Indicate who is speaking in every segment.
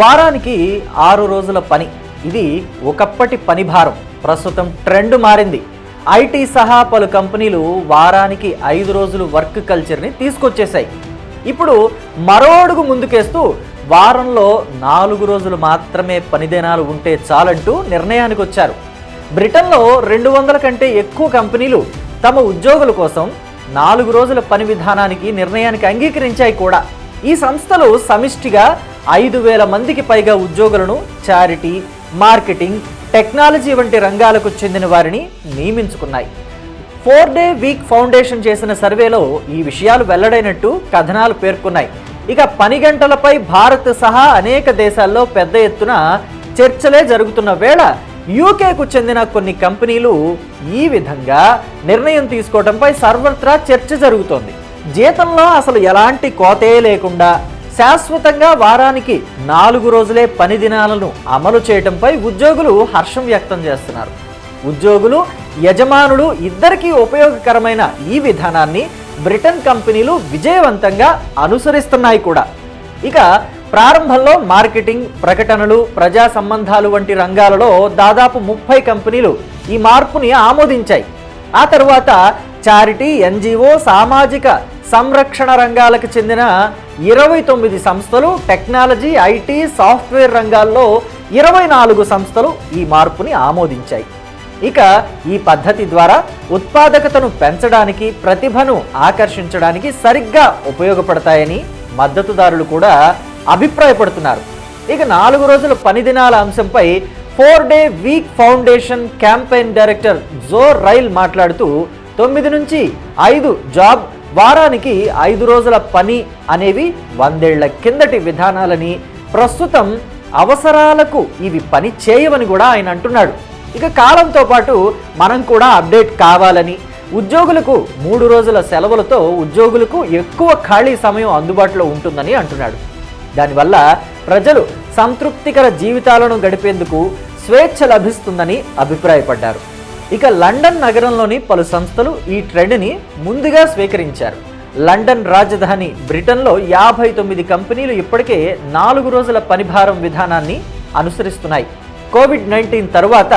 Speaker 1: వారానికి ఆరు రోజుల పని. ఇది ఒకప్పటి పని భారం. ప్రస్తుతం ట్రెండ్ మారింది. ఐటీ సహా పలు కంపెనీలు వారానికి ఐదు రోజులు వర్క్ కల్చర్ని తీసుకొచ్చేశాయి. ఇప్పుడు మరో అడుగు ముందుకేస్తూ వారంలో నాలుగు రోజులు మాత్రమే పనిదినాలు ఉంటే చాలంటూ నిర్ణయానికి వచ్చారు బ్రిటన్లో రెండు వందల కంటే ఎక్కువ కంపెనీలు తమ ఉద్యోగుల కోసం నాలుగు రోజుల పని విధానానికి నిర్ణయానికి అంగీకరించాయి కూడా. ఈ సంస్థలు సమిష్టిగా ఐదు వేల మందికి పైగా ఉద్యోగులను చారిటీ మార్కెటింగ్ టెక్నాలజీ వంటి రంగాలకు చెందిన వారిని నియమించుకున్నాయి. ఫోర్ డే వీక్ ఫౌండేషన్ చేసిన సర్వేలో ఈ విషయాలు వెల్లడైనట్టు కథనాలు పేర్కొన్నాయి. ఇక పని గంటలపై భారత్ సహా అనేక దేశాల్లో పెద్ద ఎత్తున చర్చలే జరుగుతున్న వేళ యూకేకు చెందిన కొన్ని కంపెనీలు ఈ విధంగా నిర్ణయం తీసుకోవడంపై సర్వత్రా చర్చ జరుగుతోంది. జీతంలో అసలు ఎలాంటి కోతే లేకుండా శాశ్వతంగా వారానికి నాలుగు రోజులే పని దినాలను అమలు చేయడంపై ఉద్యోగులు హర్షం వ్యక్తం చేస్తున్నారు. ఉద్యోగులు యజమానులు ఇద్దరికీ ఉపయోగకరమైన ఈ విధానాన్ని బ్రిటన్ కంపెనీలు విజయవంతంగా అనుసరిస్తున్నాయి కూడా. ఇక ప్రారంభంలో మార్కెటింగ్ ప్రకటనలు ప్రజా సంబంధాలు వంటి రంగాలలో దాదాపు ముప్పై కంపెనీలు ఈ మార్పుని ఆమోదించాయి. ఆ తరువాత చారిటీ ఎన్జిఓ సామాజిక సంరక్షణ రంగాలకు చెందిన ఇరవై తొమ్మిది సంస్థలు టెక్నాలజీ ఐటీ సాఫ్ట్వేర్ రంగాల్లో ఇరవై నాలుగు సంస్థలు ఈ మార్పుని ఆమోదించాయి. ఇక ఈ పద్ధతి ద్వారా ఉత్పాదకతను పెంచడానికి ప్రతిభను ఆకర్షించడానికి సరిగ్గా ఉపయోగపడతాయని మద్దతుదారులు కూడా అభిప్రాయపడుతున్నారు. ఇక నాలుగు రోజుల పని దినాల అంశంపై four day week foundation campaign director Joe Ryle మాట్లాడుతూ తొమ్మిది నుంచి ఐదు జాబ్ వారానికి ఐదు రోజుల పని అనేవి వందేళ్ళ కిందటి విధానాలని ప్రస్తుతం అవసరాలకు ఇవి పని చేయవని కూడా ఆయన అంటున్నాడు. ఇక కాలంతో పాటు మనం కూడా అప్డేట్ కావాలని ఉద్యోగులకు మూడు రోజుల సెలవులతో ఉద్యోగులకు ఎక్కువ ఖాళీ సమయం అందుబాటులో ఉంటుందని అంటున్నాడు. దానివల్ల ప్రజలు సంతృప్తికర జీవితాలను గడిపేందుకు స్వేచ్ఛ లభిస్తుందని అభిప్రాయపడ్డారు. ఇక లండన్ నగరంలోని పలు సంస్థలు ఈ ట్రెండ్ని ముందుగా స్వీకరించారు. లండన్ రాజధాని బ్రిటన్లో యాభై తొమ్మిది కంపెనీలు ఇప్పటికే నాలుగు రోజుల పనిభారం విధానాన్ని అనుసరిస్తున్నాయి. కోవిడ్ నైన్టీన్ తరువాత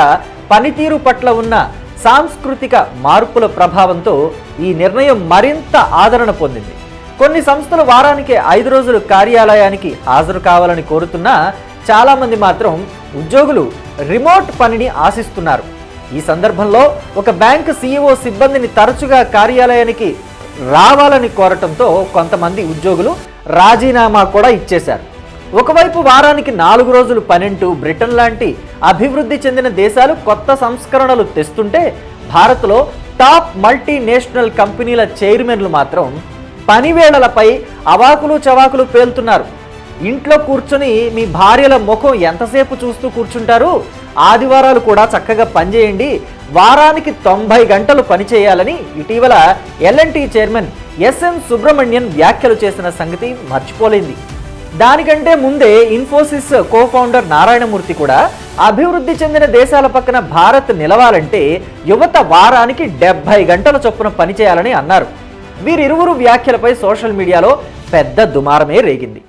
Speaker 1: పనితీరు పట్ల ఉన్న సాంస్కృతిక మార్పుల ప్రభావంతో ఈ నిర్ణయం మరింత ఆదరణ పొందింది. కొన్ని సంస్థలు వారానికి ఐదు రోజులు కార్యాలయానికి హాజరు కావాలని కోరుతున్నా చాలామంది మాత్రం ఉద్యోగులు రిమోట్ పనిని ఆశిస్తున్నారు. ఈ సందర్భంలో ఒక బ్యాంకు సీఈఓ సిబ్బందిని తరచుగా కార్యాలయానికి రావాలని కోరటంతో కొంతమంది ఉద్యోగులు రాజీనామా కూడా ఇచ్చేశారు. ఒకవైపు వారానికి నాలుగు రోజులు పనింటూ బ్రిటన్ లాంటి అభివృద్ధి చెందిన దేశాలు కొత్త సంస్కరణలు తెస్తుంటే భారత్లో టాప్ మల్టీనేషనల్ కంపెనీల చైర్మన్లు మాత్రం పనివేళలపై అవాకులు చవాకులు పేలుతున్నారు. ఇంట్లో కూర్చొని మీ భార్యల ముఖం ఎంతసేపు చూస్తూ కూర్చుంటారు? ఆదివారాలు కూడా చక్కగా పనిచేయండి. వారానికి తొంభై గంటలు పనిచేయాలని ఇటీవల ఎల్ఎన్టీ చైర్మన్ ఎస్ఎన్ సుబ్రహ్మణ్యన్ వ్యాఖ్యలు చేసిన సంగతి మర్చిపోలేంది దానికంటే ముందే ఇన్ఫోసిస్ కో ఫౌండర్ నారాయణమూర్తి కూడా అభివృద్ధి చెందిన దేశాల పక్కన భారత్ నిలవాలంటే యువత వారానికి డెబ్బై గంటల చొప్పున పనిచేయాలని అన్నారు. వీరిరువురు వ్యాఖ్యలపై సోషల్ మీడియాలో పెద్ద దుమారమే రేగింది.